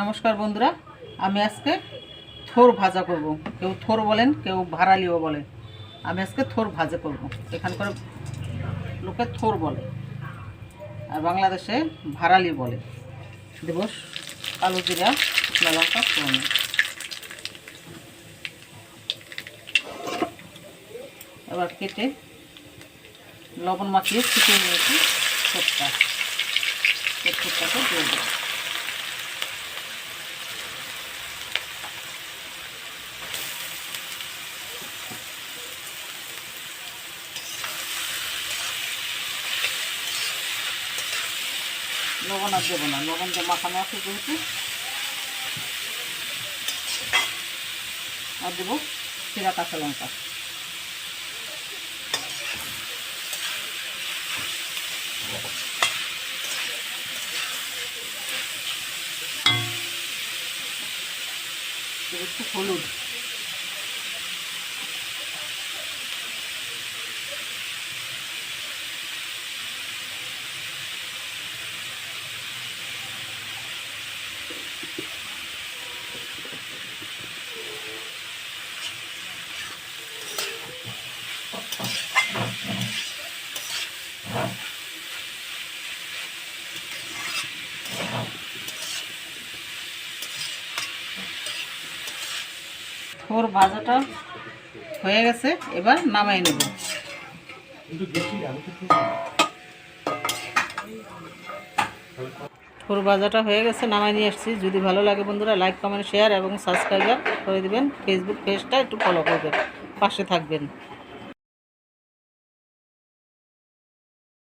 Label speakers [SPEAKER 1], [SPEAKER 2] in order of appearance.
[SPEAKER 1] নমস্কার বন্ধুরা, আমি আজকে থোর ভাজা করব। কেউ থোর বলেন, কেউ ভাড়ালিও বলে আমি আজকে থোর ভাজা করব। এখানকার লোকে থোর বলে, আর বাংলাদেশে ভাড়ালি বলে। দেব কালো জিরা, শুকনো লঙ্কা, ফোড়ন। এবার কেটে লবণ মাখিয়ে শুকিয়ে নিয়েছি এই থোরটাকে দিয়ে দেবো। লবণ আর দেবো না লবণ দিয়ে মাখানো আছে যেহেতু আর দেবো চিরা কাঁচা লঙ্কা দেবো একটু হলুদ থোর ভাজাটা হয়ে গেছে, এবার নামাই নেব। থোর ভাজাটা হয়ে গেছে, নামাই নিয়ে এসেছি যদি ভালো লাগে বন্ধুরা লাইক কমেন্ট শেয়ার এবং সাবস্ক্রাইবার করে দিবেন। ফেসবুক পেজটা একটু ফলো করবেন পাশে থাকবেন।